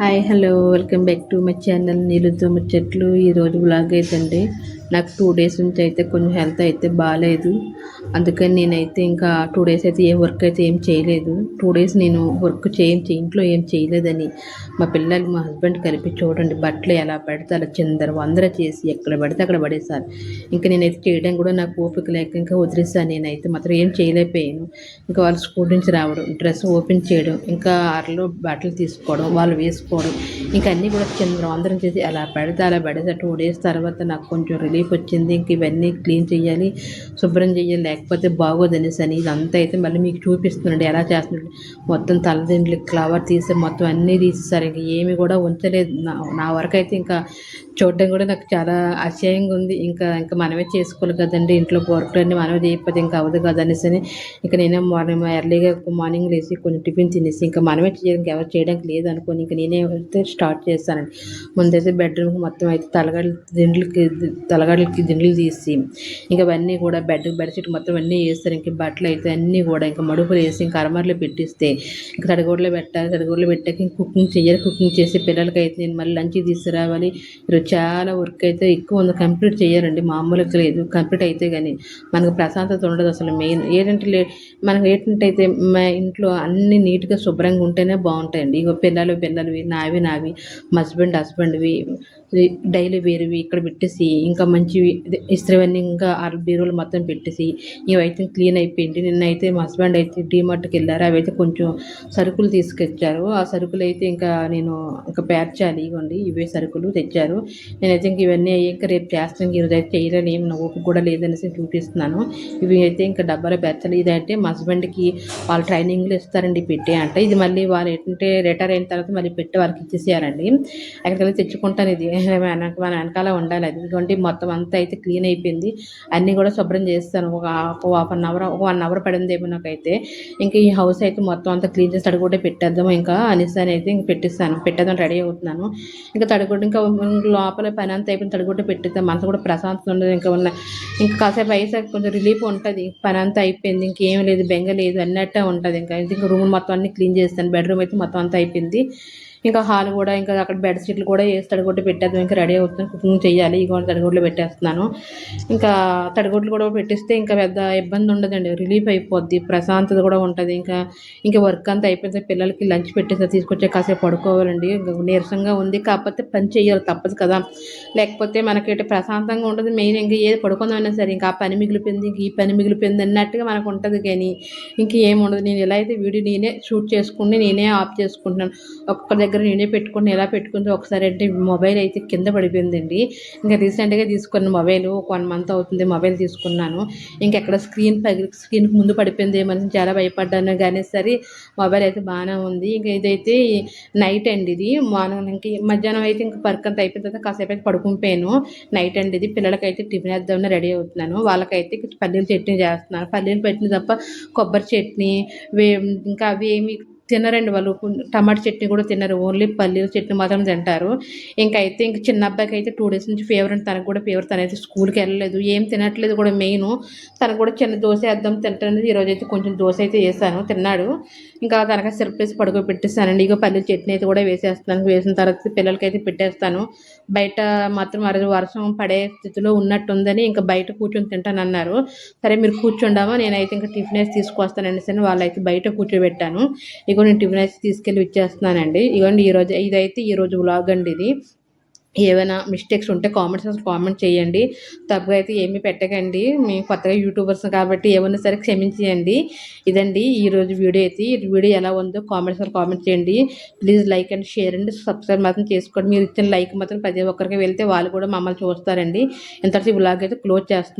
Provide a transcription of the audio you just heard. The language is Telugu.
Hi hello welcome back to my channel నీళ్ళతో ముచ్చట్లు. ఈరోజు బ్లాగ్ అయితే అండి నాకు టూ డేస్ నుంచి అయితే కొంచెం హెల్త్ అయితే బాగాలేదు అందుకని నేనైతే ఇంకా టూ డేస్ అయితే ఏ వర్క్ అయితే ఏం చేయలేదు. టూ డేస్ నేను వర్క్ చేయించి ఇంట్లో ఏం చేయలేదని మా పిల్లలు మా హస్బెండ్ కలిపి చూడండి బట్టలు ఎలా పెడితే అలా చిందర వందర చేసి ఎక్కడ పడితే అక్కడ పడేసారు ఇంకా నేనైతే చేయడం కూడా నాకు ఓపిక లేక ఇంకా వదిలేసాను నేనైతే మాత్రం ఏం చేయలేకపోయాను. ఇంకా వాళ్ళు స్కూల్ నుంచి రావడం డ్రెస్ ఓపెన్ చేయడం ఇంకా ఆరలో బట్టలు తీసుకోవడం వాళ్ళు వేసుకోవడం ఇంకా అన్నీ కూడా చిందర వందరం చేసి అలా పెడితే అలా పడేసారు టూ డేస్ తర్వాత నాకు కొంచెం రిలీఫ్ వచ్చింది ఇంక ఇవన్నీ క్లీన్ చేయాలి శుభ్రం చేయాలి లేకపోతే బాగోదు అనేసి అని ఇదంతా అయితే మళ్ళీ మీకు చూపిస్తున్నాడు ఎలా చేస్తున్నాడు. మొత్తం తలదిండ్లు క్లవర్ తీసి మొత్తం అన్నీ తీసేసారు. ఇంకా ఏమి కూడా ఉంచలేదు. నా నా వరకు అయితే ఇంకా చూడడం కూడా నాకు చాలా అసహ్యంగా ఉంది. ఇంకా ఇంకా మనమే చేసుకోవాలి కదండి. ఇంట్లో వర్క్లన్నీ మనమే చేయకపోతే ఇంకా అవ్వదు కదా అనేసి అని ఇంకా నేనే మార్నింగ్ ఎర్లీగా మార్నింగ్ లేచి కొంచెం టిఫిన్ తినేసి ఇంకా మనమే చేయడానికి ఎవరు చేయడానికి లేదు అనుకోని ఇంకా నేనే అయితే స్టార్ట్ చేస్తానండి. ముందైతే బెడ్రూమ్కి మొత్తం అయితే తలగడ దిండ్లకి తలగడలకి దిండ్లు తీసి ఇంకా అవన్నీ కూడా బెడ్ బెడ్షీట్ మొత్తం అన్నీ వేస్తారు. ఇంక బట్టలు అయితే అన్నీ కూడా ఇంకా మడుపులు వేసి ఇంకా అరమర్లో పెట్టిస్తే ఇంకా తడిగోడలో పెట్టాలి. తడిగోడలో పెట్టాక ఇంక కుకింగ్ చేయాలి కుకింగ్ చేసి పిల్లలకి అయితే నేను మళ్ళీ లంచ్ తీసుకురావాలి. ఈరోజు చాలా వర్క్ అయితే ఎక్కువ ఉంది. కంప్లీట్ చేయాలండి. మామూలుగా లేదు కంప్లీట్ అయితే కానీ మనకు ప్రశాంతత ఉండదు అసలు మెయిన్ ఏంటంటే లే మనకు ఏంటంటే మా ఇంట్లో అన్ని నీట్గా శుభ్రంగా ఉంటేనే బాగుంటాయండి. ఇగో పిల్లలు పిల్లలవి నావి నావి హస్బెండ్ హస్బెండ్వి డైలీ వేరువి ఇక్కడ పెట్టేసి ఇంకా మంచివి ఇస్త్రీవన్నీ ఇంకా బీరువులు మొత్తం పెట్టేసి ఇవైతే క్లీన్ అయిపోయింది. నిన్నైతే మా హస్బెండ్ అయితే డీమార్ట్కి వెళ్ళారు. అవి అయితే కొంచెం సరుకులు తీసుకొచ్చారు. ఆ సరుకులు అయితే ఇంకా నేను ఇంకా పేర్చాలి ఇవ్వండి. ఇవే సరుకులు తెచ్చారు. నేనైతే ఇంక ఇవన్నీ ఇంకా రేపు చేస్తాను. ఈరోజు అయితే చేయలేని. ఏమి ఓపిక కూడా లేదనేసి చూపిస్తున్నాను. ఇవి అయితే ఇంకా డబ్బాలో పేర్చాలి ఇదైతే మా హస్బెండ్కి వాళ్ళు ట్రైనింగ్లు ఇస్తారండి పెట్టి అంటే. ఇది మళ్ళీ వాళ్ళు ఏంటంటే రిటైర్ అయిన తర్వాత మళ్ళీ పెట్టి వాళ్ళకి ఇచ్చేసేయాలండి. వెళ్ళి తెచ్చుకుంటాను. ఇది వెనక మన వెనకాల ఉండాలి. అది ఇదిగోండి. మొత్తం అంతా అయితే క్లీన్ అయిపోయింది. అన్నీ కూడా శుభ్రం చేస్తాను. ఒక హాఫ్ అన్ అవర్ ఒక వన్ అవర్ పడిందేమో నాకైతే. ఇంకా ఈ హౌస్ అయితే మొత్తం అంతా క్లీన్ చేసి తడిగుడ్డ పెట్టేద్దాం ఇంకా అనేసి అయితే ఇంక పెట్టిస్తాను. పెట్టేద్దాం రెడీ అవుతున్నాను. ఇంకా తడిగుడ్డ ఇంకా లోపల పని అంతా అయిపోయిన తడిగుడ్డ పెట్టిద్దాం. మనసు కూడా ప్రశాంతత ఉండదు. ఇంకా ఉన్న ఇంకా కాసేపు అయ్యేసరికి కొంచెం రిలీఫ్ ఉంటుంది. పని అంతా అయిపోయింది. ఇంకేం లేదు. బెంగ లేదు అన్నట్టే ఉంటుంది. ఇంకా ఇంకా రూమ్ మొత్తం అన్ని క్లీన్ చేస్తాను. బెడ్రూమ్ అయితే మొత్తం అంతా అయిపోయింది. ఇంకా హాల్ కూడా ఇంకా అక్కడ బెడ్ షీట్లు కూడా వేసి తడిగుడ్డ పెట్టేద్దాం ఇంకా రెడీ అవుతున్నాను కుకింగ్ చేయాలి ఇగో తడిగుడ్లు పెట్టేస్తున్నాను. ఇంకా తడిగుడ్లు కూడా పెట్టిస్తే ఇంకా పెద్ద ఇబ్బంది ఉండదండి రిలీఫ్ అయిపోద్ది ప్రశాంతత కూడా ఉంటుంది. ఇంకా ఇంకా వర్క్ అంతా అయిపోతే పిల్లలకి లంచ్ పెట్టేసి తీసుకొచ్చే కాసేపు పడుకోవాలండి. నీరసంగా ఉంది కాకపోతే పని చేయాలి తప్పదు కదా. లేకపోతే మనకి ప్రశాంతంగా ఉంటుంది మెయిన్ ఇంకా ఏది పడుకుందామన్నా సరే ఇంకా ఆ పని మిగిలిపోయింది ఇంక ఈ పని మిగిలిపోయింది అన్నట్టుగా మనకు ఉంటుంది కానీ ఇంకేముండదు నేను ఎలా అయితే వీడియో నేనే షూట్ చేసుకుని నేనే ఆఫ్ చేసుకుంటున్నాను. ఒక్క దగ్గర నేనే పెట్టుకుని ఎలా పెట్టుకుందో ఒకసారి అంటే మొబైల్ అయితే కింద పడిపోయిందండి. ఇంకా రీసెంట్గా తీసుకున్న మొబైల్ ఒక వన్ మంత్ అవుతుంది మొబైల్ తీసుకున్నాను. ఇంకెక్కడ స్క్రీన్ పగిలి స్క్రీన్కి ముందు పడిపోయింది ఏమని చాలా భయపడ్డాను. కానీ సరే మొబైల్ అయితే బాగానే ఉంది. ఇంకా ఇదైతే నైట్ అండి ఇది. మార్నింగ్ ఇంక మధ్యాహ్నం అయితే ఇంకా వర్క్ అంత అయిపోయిన తర్వాత కాసేపు అయితే పడుకునిపోయాను నైట్ అండి ఇది. పిల్లలకైతే టిఫిన్ వేద్దామని రెడీ అవుతున్నాను. వాళ్ళకైతే పల్లీల చట్నీ చేస్తున్నాను. పల్లీలు పెట్టిన తప్ప కొబ్బరి చట్నీ వే ఇంకా అవి ఏమి తినరండి వాళ్ళు. టమాటా చట్నీ కూడా తినరు. ఓన్లీ పల్లీల చట్నీ మాత్రం తింటారు. ఇంకా అయితే ఇంక చిన్న అబ్బాయికి అయితే టూ డేస్ నుంచి ఫీవర్ అండి తనకు కూడా ఫీవర్ తనైతే స్కూల్కి వెళ్ళలేదు. ఏం తినట్లేదు కూడా మెయిన్ తనకు కూడా చిన్న దోశ వేద్దాం తింటాను ఈరోజు అయితే కొంచెం దోశ అయితే వేసాను. తిన్నాడు. ఇంకా తనకు సిరప్ పడుకో పెట్టేస్తానండి. ఇక పల్లీల చట్నీ అయితే కూడా వేసేస్తాను వేసిన తర్వాత పిల్లలకి అయితే పెట్టేస్తాను. బయట మాత్రం అరవై వర్షం పడే స్థితిలో ఉన్నట్టుందని ఇంకా బయట కూర్చొని తింటాను అన్నారు. సరే మీరు కూర్చుండమా నేనైతే ఇంకా టిఫిన్ వేసి తీసుకొస్తానండి సరే వాళ్ళైతే బయట కూర్చోబెట్టాను. ఇక ఇగో నేను టిఫిన్ అయితే తీసుకెళ్ళి ఇచ్చేస్తున్నానండి. ఇగోండి ఈరోజు ఇదైతే ఈరోజు వ్లాగ్ అండి ఇది. ఏమైనా మిస్టేక్స్ ఉంటే కామెంట్స్ కామెంట్ చేయండి. తప్పుగా అయితే ఏమీ పెట్టకండి. మేము కొత్తగా యూట్యూబర్స్ కాబట్టి ఏమన్నా సరే క్షమించేయండి. ఇదండి ఈరోజు వీడియో అయితే. ఈ వీడియో ఎలా ఉందో కామెంట్స్ కామెంట్ చేయండి. ప్లీజ్ లైక్ అండ్ షేర్ అండి సబ్స్క్రైబ్ మాత్రం చేసుకోండి. మీరు ఇచ్చిన లైక్ మాత్రం ప్రతి ఒక్కరికి వెళ్తే వాళ్ళు కూడా మమ్మల్ని చూస్తారండి. ఇంతటి బ్లాగ్ అయితే క్లోజ్ చేస్తున్నారు